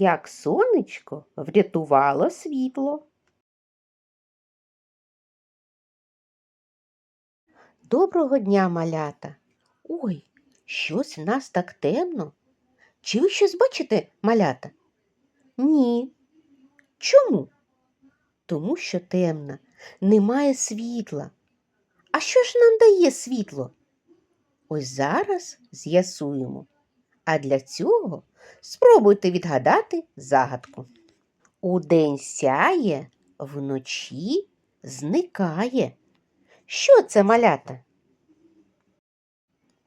як сонечко врятувало світло. Доброго дня, малята. Ой, щось в нас так темно. Чи ви щось бачите, малята? Ні. Чому? Тому що темно, немає світла. А що ж нам дає світло? Ось зараз з'ясуємо. А для цього спробуйте відгадати загадку. Удень сяє, вночі зникає. Що це малята?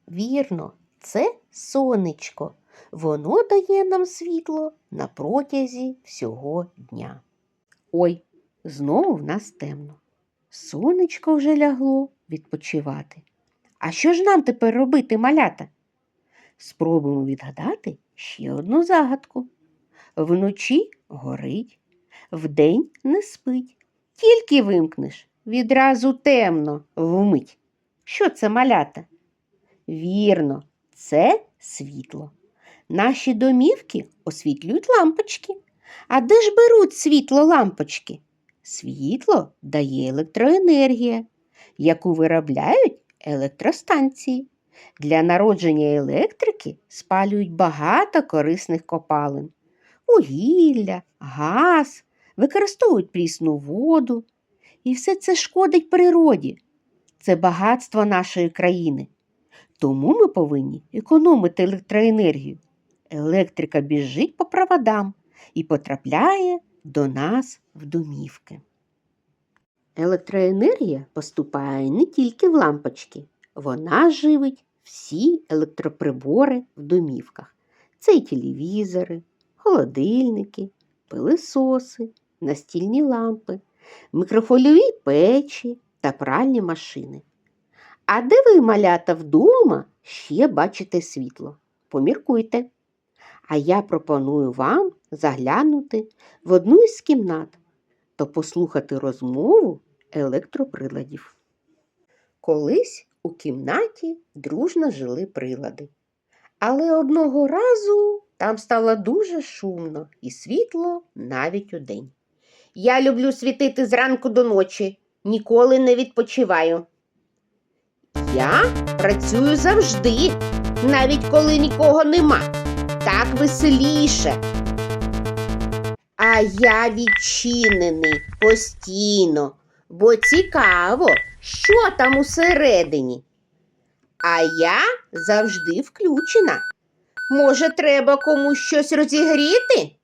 Вірно, це сонечко. Воно дає нам світло на протязі всього дня. Ой, знову в нас темно. Сонечко вже лягло відпочивати. А що ж нам тепер робити, малята? Спробуємо відгадати ще одну загадку. Вночі горить, вдень не спить. Тільки вимкнеш, відразу темно вмить. Що це малята? Вірно, це світло. Наші домівки освітлюють лампочки. А де ж беруть світло лампочки? Світло дає електроенергія, яку виробляють електростанції. Для народження електрики спалюють багато корисних копалин. Вугілля, газ, використовують прісну воду. І все це шкодить природі. Це багатство нашої країни. Тому ми повинні економити електроенергію. Електрика біжить по проводам і потрапляє до нас в домівки. Електроенергія поступає не тільки в лампочки, вона живить всі електроприбори в домівках. Це й телевізори, холодильники, пилисоси, настільні лампи, мікрохвильові печі та пральні машини. А де ви, малята, вдома ще бачите світло? Поміркуйте. А я пропоную вам заглянути в одну із кімнат та послухати розмову електроприладів. Колись у кімнаті дружно жили прилади. Але одного разу там стало дуже шумно і світло навіть удень. Я люблю світити зранку до ночі, ніколи не відпочиваю. Я працюю завжди, навіть коли нікого нема. Так веселіше. А я відчинений постійно, бо цікаво, що там усередині. А я завжди включена. Може, треба комусь щось розігріти?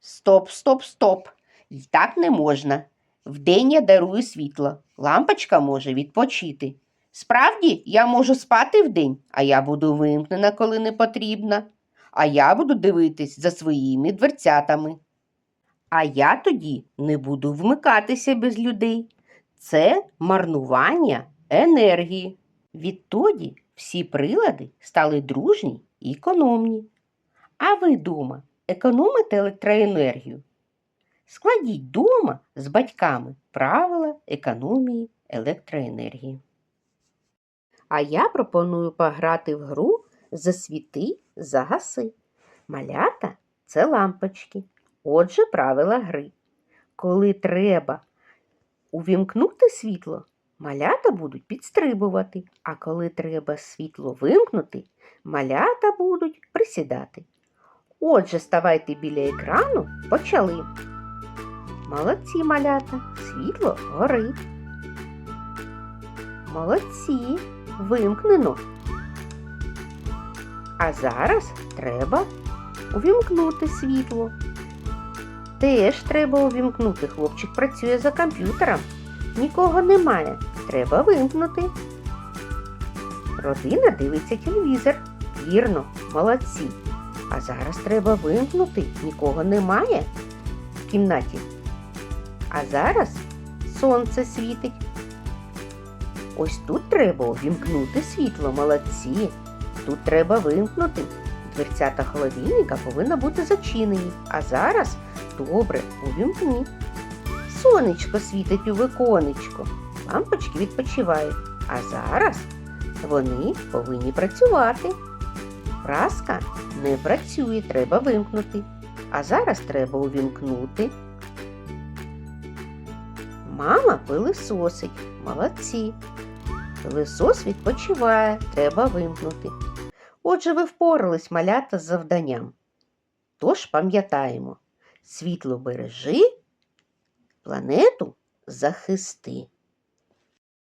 Стоп, стоп, стоп. І так не можна. Вдень я дарую світло. Лампочка може відпочити. Справді, я можу спати вдень, а я буду вимкнена, коли не потрібно. А я буду дивитись за своїми дверцятами. А я тоді не буду вмикатися без людей. Це марнування енергії. Відтоді всі прилади стали дружні і економні. А ви дома економите електроенергію? Складіть дома з батьками правила економії електроенергії. А я пропоную пограти в гру Засвіти, загаси. Малята це лампочки. Отже, правила гри. Коли треба увімкнути світло, малята будуть підстрибувати, а коли треба світло вимкнути, малята будуть присідати. Отже, ставайте біля екрану, почали. Молодці малята, світло горить. Молодці, вимкнено. А зараз треба увімкнути світло. Теж треба увімкнути. Хлопчик працює за комп'ютером. Нікого немає. Треба вимкнути. Родина дивиться телевізор. Вірно, молодці. А зараз треба вимкнути. Нікого немає в кімнаті. А зараз сонце світить. Ось тут треба увімкнути світло, молодці. Тут треба вимкнути. Дверцята холодильника повинна бути зачинені. А зараз добре увімкні. Сонечко світить у віконечко. Лампочки відпочивають. А зараз вони повинні працювати. Праска не працює, треба вимкнути. А зараз треба увімкнути. Мама пилисосить. Молодці. Пилисос відпочиває, треба вимкнути. Отже, ви впорались малята з завданням. Тож пам'ятаємо, світло бережи, планету захисти.